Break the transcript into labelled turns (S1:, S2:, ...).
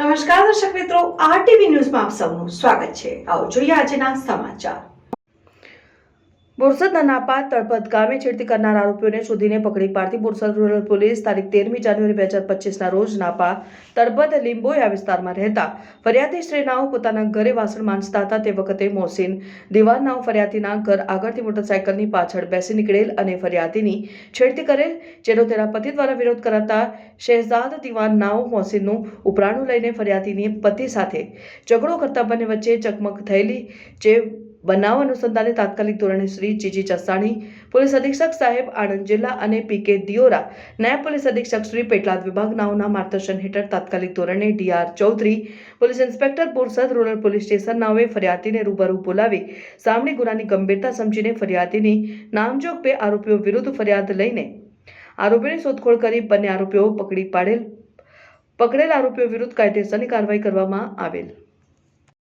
S1: નમસ્કાર દર્શક મિત્રો આરટીવી ન્યૂઝમાં આપ સૌનું સ્વાગત છે. આવો જોઈએ આજના સમાચાર. બોરસદના નાપા તળપત ગામે છેડતી કરનાર આરોપીઓને શોધીને પકડી પાડતી બોરસદ રૂરલ પોલીસ તારીખ તેરમી જાન્યુઆરી બે હજાર પચીસના રોજ નાપા તળપત લીંબોયા વિસ્તારમાં રહેતા ફરિયાદી શ્રેનાઓ પોતાના ઘરે વાસણ માંજતા હતા. તે વખતે મોહસિન દિવાનનાઓ ફરિયાદીના ઘર આગળથી મોટરસાયકલની પાછળ બેસી નીકળેલ અને ફરિયાદીની છેડતી કરેલ, જેનો તેના પતિ દ્વારા વિરોધ કરાતા શહેજાદ દિવાનનાઓ મોહસિનનું ઉપરાણું લઈને ફરિયાદીની પતિ સાથે ઝઘડો કરતા બંને વચ્ચે ચકમક થયેલી, જે બનાવ અનુસંધાને તાત્કાલિક ધોરણે શ્રી જીજી ચસાણી, પોલીસ અધિક્ષક સાહેબ આણંદ જિલ્લા અને પીકે દિયોરા, નાયબ પોલીસ અધિક્ષક શ્રી પેટલાદ વિભાગનાઓના માર્ગદર્શન હેઠળ તાત્કાલિક ધોરણે DR Chaudhari, police inspector Borsad rural police સ્ટેશનનાઓએ ફરિયાદીને રૂબરૂ બોલાવી સામણી ગુનાની ગંભીરતા સમજીને ફરિયાદીની નામજોગ બે આરોપીઓ વિરુદ્ધ ફરિયાદ લઈને આરોપીની શોધખોળ કરી બંને આરોપીઓ પકડી પાડેલ, પકડેલ આરોપીઓ વિરુદ્ધ કાયદેસરની કાર્યવાહી કરવામાં આવેલ.